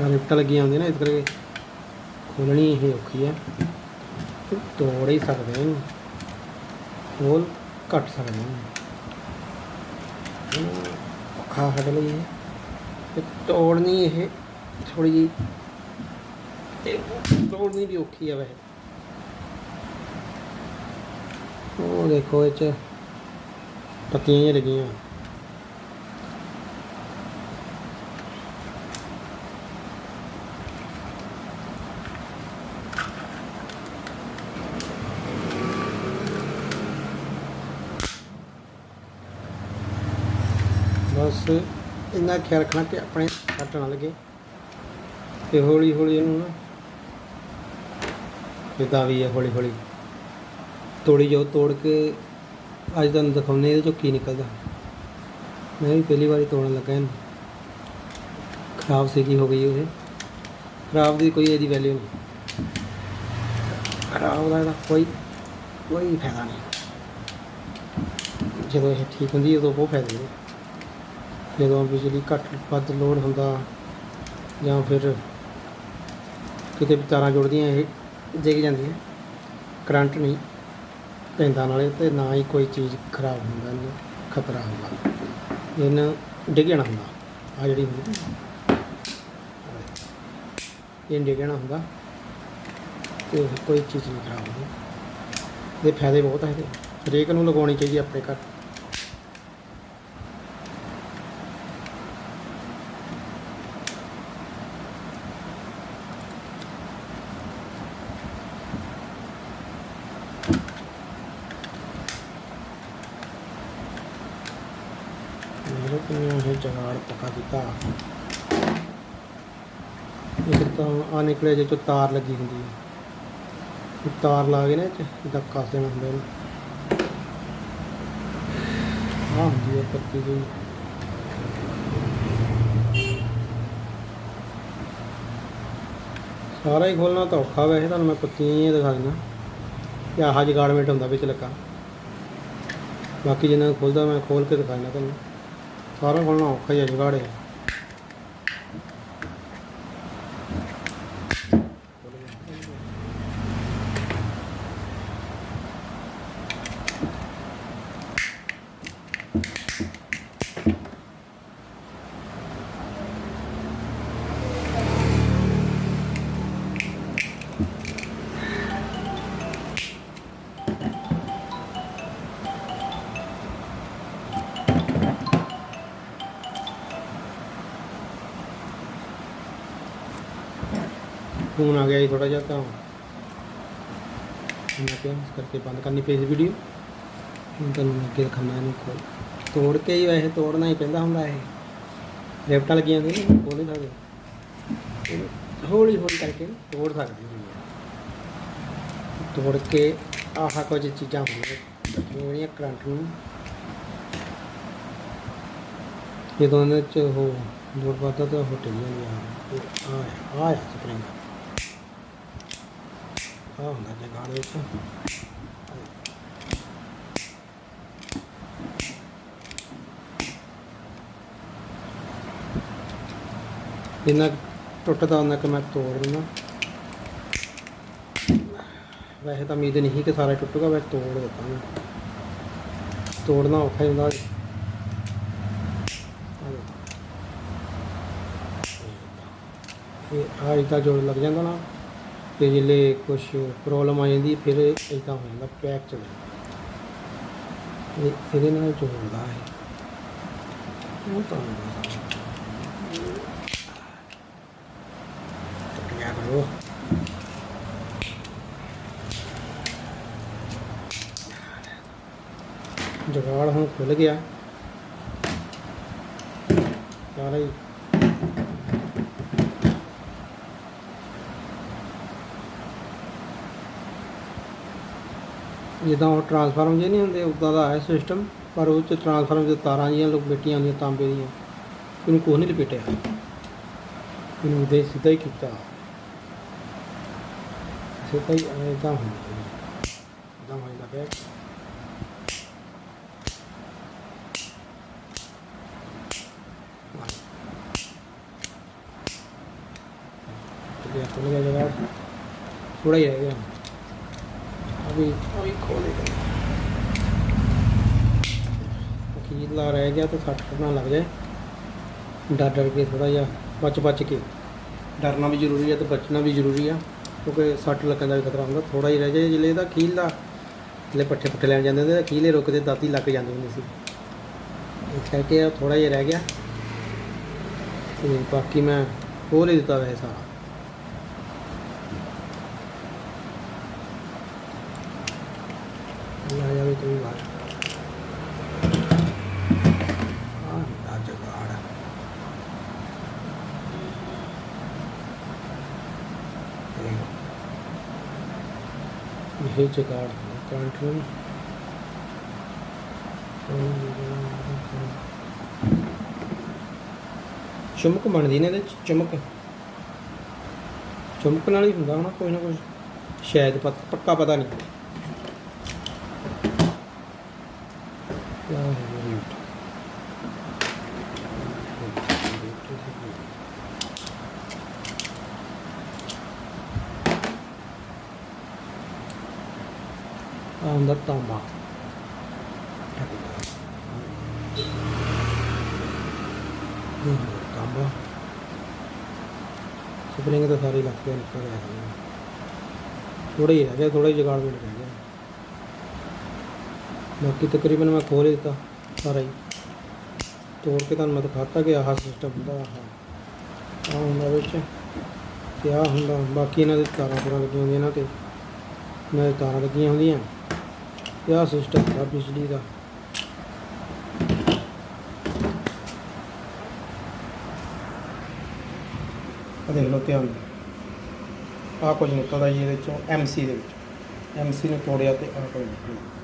ਆ ਲੱਗੀਆਂ ਲੱਗੀ ਨਾ, ਇਸ ਕਰਕੇ ਖੋਲਣੀ ਇਹ ਔਖੀ ਹੈ। ਤੋੜ ਹੀ ਸਕਦੇ ਹਾਂ ਖੋਲ ਘੱਟ ਸਕਦੇ ਹਾਂ। ਔਖਾ ਸਾਡੇ ਲਈ ਇਹ ਤੇ ਤੋੜਨੀ ਇਹ ਥੋੜੀ ਜਿਹੀ ਇਹ ਤੋੜਨੀ ਵੀ ਔਖੀ ਹੈ ਵੈਸੇ। ਉਹ ਦੇਖੋ ਇਹ ਚ ਪੱਤੀਆਂ ਜਿਹੀਆਂ ਲੱਗੀਆਂ। ਬਸ ਇੰਨਾ ਖਿਆਲ ਰੱਖਣਾ ਕਿ ਆਪਣੇ ਸੱਟ ਨਾ ਲੱਗੇ ਤੇ ਹੌਲੀ ਹੌਲੀ ਇਹਨੂੰ ਨਾ ਜਿੱਦਾਂ ਵੀ ਹੈ ਹੌਲੀ ਹੌਲੀ। ਤੋੜੀ ਜਾਓ, ਤੋੜ ਕੇ ਅੱਜ ਤੁਹਾਨੂੰ ਦਿਖਾਉਂਦੇ ਇਹਦੇ ਚੋਂ ਕੀ ਨਿਕਲਦਾ। ਮੈਂ ਵੀ ਪਹਿਲੀ ਵਾਰੀ ਤੋੜਨ ਲੱਗਾ ਇਹਨੂੰ। ਖਰਾਬ ਸੀਗੀ, ਹੋ ਗਈ ਉਹ ਖਰਾਬ ਦੀ ਕੋਈ ਇਹਦੀ ਵੈਲਿਊ ਨਹੀਂ। ਖਰਾਬ ਦਾ ਇਹਦਾ ਕੋਈ ਕੋਈ ਫਾਇਦਾ ਨਹੀਂ। ਜਦੋਂ ਇਹ ਠੀਕ ਹੁੰਦੀ ਹੈ, ਉਦੋਂ ਬਹੁਤ ਫਾਇਦੇ ਨੇ। ਜਦੋਂ ਬਿਜਲੀ ਘੱਟ ਵੱਧ ਲੋਡ ਹੁੰਦਾ ਜਾਂ ਫਿਰ ਕਿਤੇ ਵੀ ਤਾਰਾਂ ਜੁੜਦੀਆਂ ਇਹ ਡਿੱਗ ਜਾਂਦੀਆਂ। ਕਰੰਟ ਨਹੀਂ ਪੈਂਦਾ ਨਾਲੇ ਤੇ ਨਾ ਹੀ ਕੋਈ ਚੀਜ਼ ਖਰਾਬ ਹੁੰਦਾ ਇਹਨੂੰ ਖਤਰਾ ਹੁੰਦਾ। ਇਹਨਾਂ ਡਿੱਗ ਜਾਣਾ ਹੁੰਦਾ ਆ ਜਿਹੜੀ ਹੁੰਦੀ। ਨਾ, ਇਹ ਡਿੱਗ ਜਾਣਾ ਹੁੰਦਾ ਤੇ ਕੋਈ ਚੀਜ਼ ਨਹੀਂ ਖਰਾਬ ਹੁੰਦੀ। ਇਹਦੇ ਫਾਇਦੇ ਬਹੁਤ ਹੈ ਇਹਦੇ। ਹਰੇਕ ਨੂੰ ਲਗਾਉਣੀ ਚਾਹੀਦੀ ਆਪਣੇ ਘਰ। ਮੇਰੇ ਕੋਲ ਇਹ ਜਗਾੜ ਪੱਕਾ ਕੀਤਾ। ਇੱਕ ਆ ਨਿਕਲੇ ਜੇ ਚੋਂ ਤਾਰ ਲੱਗੀ ਹੁੰਦੀ ਹੈ। ਤਾਰ ਲਾ ਕੇ ਨਾ ਇਹ ਕੱਸ ਦੇਣਾ ਹੁੰਦਾ ਇਹਨੂੰ ਆ ਹੁੰਦੀ ਹੈ ਪੱਤੀ ਜਿਹੀ। ਸਾਰਾ ਹੀ ਖੋਲਣਾ ਤਾਂ ਔਖਾ ਵੈਸੇ, ਤੁਹਾਨੂੰ ਮੈਂ ਪੱਤੀਆਂ ਹੀ ਦਿਖਾ ਦਿੰਦਾ। ਕਿ ਆਹ ਜਗਾੜਮੈਂਟ ਹੁੰਦਾ ਵਿੱਚ ਲੱਗਾ ਬਾਕੀ ਜਿੰਨਾ ਖੋਲਦਾ ਮੈਂ ਖੋਲ ਕੇ ਦਿਖਾਣਾ ਤੁਹਾਨੂੰ। ਸਾਰਾ ਖੋਲਣਾ ਔਖਾ ਹੀ ਹੈ ਜਗਾੜੇ ਫੋਨ ਆ ਗਿਆ ਜੀ ਥੋੜਾ ਜਿਹਾ ਤਾਂ। ਮੈਂ ਕਿਹਾ ਇਸ ਕਰਕੇ ਬੰਦ ਕਰਨੀ ਪਈ ਸੀ ਵੀਡੀਓ ਹੁਣ ਤੁਹਾਨੂੰ ਅੱਗੇ ਦਿਖਾਉਣਾ ਇਹਨੂੰ ਖੋਲ ਤੋੜ ਕੇ ਹੀ ਵੈਸੇ ਤੋੜਨਾ ਹੀ ਪੈਂਦਾ ਹੁੰਦਾ ਇਹ। ਰੇਪਟਾਂ ਲੱਗੀਆਂ ਹੁੰਦੀਆਂ ਨੇ ਖੋਲ ਨਹੀਂ ਸਕਦੇ। ਹੌਲੀ ਹੌਲੀ ਕਰਕੇ ਤੋੜ ਸਕਦੇ ਹੋ ਤੋੜ ਕੇ ਆਹ ਕੁਝ ਚੀਜ਼ਾਂ ਹੁੰਦੀਆਂ ਜਿਹੜੀਆਂ ਕਰੰਟ ਨੂੰ ਜਦੋਂ ਇਹਨਾਂ ਚ ਉਹ ਲੋਡ ਵੱਧਦਾ ਤਾਂ ਉਹ ਟਿਕ ਆ ਆ ਆ ਸਪਰਿੰਗ ਆ ਹੁੰਦਾ ਜਗਾੜ ਵਿੱਚ ਜਿੰਨਾ ਟੁੱਟਦਾ ਉਹਨਾਂ ਕਿ ਮੈਂ ਤੋੜ ਦਿੰਦਾ। ਵੈਸੇ ਤਾਂ ਉਮੀਦ ਨਹੀਂ ਕਿ ਸਾਰਾ ਟੁੱਟੂਗਾ, ਮੈਂ ਤੋੜ ਦਿੱਤਾ। ਮੈਂ ਤੋੜਨਾ ਔਖਾ ਹੀ ਹੁੰਦਾ। ਇਹ ਆ ਜੋੜ ਲੱਗ ਜਾਂਦਾ ਨਾ। ਤੇ ਜਿਹੜੇ ਕੁਝ ਪ੍ਰੋਬਲਮ ਆ ਜਾਂਦੀ, ਫਿਰ ਇਦਾਂ ਹੋ ਜਾਂਦਾ ਪੈਕ ਚ ਜਾਂਦਾ ਇਹ ਇਹਦੇ ਨਾਲ ਜੋੜਦਾ ਹੈ, ਉਹ ਤਾਂ ਟੁੱਟ ਗਿਆ ਕਰੋ। ਜਗਾੜ ਹੁਣ ਖੁੱਲ ਗਿਆ। ਸਾਰਾ ਹੀ ਜਿੱਦਾਂ ਉਹ ਟਰਾਂਸਫਾਰਮ ਜੇ ਨਹੀਂ ਹੁੰਦੇ, ਉਦਾਂ ਦਾ ਹੈ ਸਿਸਟਮ ਪਰ ਉਹ ਚ ਟਰਾਂਸਫਾਰਮ ਦੇ ਤਾਰਾਂ ਜੀਆਂ, ਲੋਕ ਬੈਠੀਆਂ ਹੁੰਦੀਆਂ, ਤਾਂਬੇ ਦੀਆਂ, ਇਹਨੂੰ ਕੋਈ ਨਹੀਂ ਲਪੇਟਿਆ। ਇਹਨੂੰ ਦੇ ਸਿੱਧਾ ਹੀ ਕੀਤਾ। ਸਿੱਧਾ ਹੀ ਇਦਾਂ ਹੁੰਦਾ ਇਦਾਂ ਹੋ ਜਾਂਦਾ ਪਿਆ। ਗਿਆ ਖੁੱਲ ਗਿਆ ਜਗ੍ਹਾ ਥੋੜਾ ਹੀ ਰਹਿ ਗਿਆ। ਅਭੀ ਖੋਲੇ ਗਏ ਰਹਿ ਗਿਆ ਤਾਂ ਸੱਟ ਨਾ ਲੱਗ ਜਾਏ। ਡਰ ਡਰ ਕੇ ਥੋੜਾ ਜਿਹਾ ਬਚ ਬਚ ਕੇ। ਡਰਨਾ ਵੀ ਜ਼ਰੂਰੀ ਹੈ ਤੇ ਬਚਣਾ ਵੀ ਜ਼ਰੂਰੀ ਆ, ਕਿਉਂਕਿ ਸੱਟ ਲੱਗਣ ਦਾ ਵੀ ਖਤਰਾ ਹੁੰਦਾ। ਥੋੜਾ ਹੀ ਰਹਿ ਜਾਏ ਜਿਲੇ ਇਹਦਾ ਖੀਲਾ ਜਿਲੇ ਪੱਠੇ ਪੱਠੇ ਲੈਣ ਜਾਂਦੇ ਹੁੰਦੇ ਖੀਲੇ ਰੁਕਦੇ ਦਾਤੀ ਲੱਗ ਜਾਂਦੀ ਹੁੰਦੀ ਸੀ। ਇਸ ਕਰਕੇ ਥੋੜਾ ਜਿਹਾ ਰਹਿ ਗਿਆ। ਤੇ ਬਾਕੀ ਮੈਂ ਖੋਲ ਹੀ ਦਿੱਤਾ ਵੈਸੇ ਸਾਰਾ ਲਾ ਜਾਵੇ ਕੋਈ ਵਾਰ ਆ ਦਾ ਜਗਾੜ ਇਹ ਜਗਾੜ ਕੰਟਰੋਲ ਚਮਕ ਬਣਦੀ ਨੇ ਇਹਦੇ ਚ, ਚਮਕ। ਚਮਕ ਨਾਲ ਹੀ ਹੁੰਦਾ ਹੋਣਾ ਕੋਈ ਨਾ ਕੋਈ। ਸ਼ਾਇਦ ਪਤ- ਪੱਕਾ ਪਤਾ ਨਹੀਂ। ਕਿਆ ਹੈ ਹੁੰਦਾ ਤਾਂਬਾ ਤਾਂਬਾ ਸਪਰਿੰਗ ਤਾਂ ਸਾਰੇ ਲੱਗ ਗਿਆ ਨਿਕਲ ਗਿਆ ਥੋੜਾ ਹੀ ਰਹਿ ਗਿਆ ਥੋੜਾ ਹੀ ਜਗਾੜ ਮਿਲ ਰਹਿ ਗਿਆ ਬਾਕੀ ਤਕਰੀਬਨ ਮੈਂ ਖੋਲ ਹੀ ਦਿੱਤਾ ਸਾਰਾ ਹੀ। ਤੋੜ ਕੇ ਤੁਹਾਨੂੰ ਮੈਂ ਦਿਖਾਤਾ ਕਿ ਆਹ ਸਿਸਟਮ ਹੁੰਦਾ ਆਹ ਆਹ ਹੁੰਦਾ ਵਿੱਚ ਤੇ ਆਹ ਹੁੰਦਾ। ਬਾਕੀ ਇਹਨਾਂ ਦੇ ਤਾਰਾਂ ਪੂਰਾ ਲੱਗੀਆਂ ਹੁੰਦੀਆਂ ਇਹਨਾਂ ਤੇ। ਇਹਨਾਂ ਦੇ ਤਾਰਾਂ ਲੱਗੀਆਂ ਹੁੰਦੀਆਂ। ਤੇ ਸਿਸਟਮ ਹੁੰਦਾ ਬਿਜਲੀ ਦਾ? ਆ ਦੇਖ ਲਓ ਧਿਆਨ। ਆ ਕੁਝ ਨਿਕਲਦਾ ਜੀ ਇਹਦੇ ਚੋਂ ਐਮਸੀ ਦੇ ਵਿੱਚ। ਐਮਸੀ ਨੂੰ ਤੋੜਿਆ ਤੇ ਆ ਕੁਝ ਨਿਕਲਿਆ।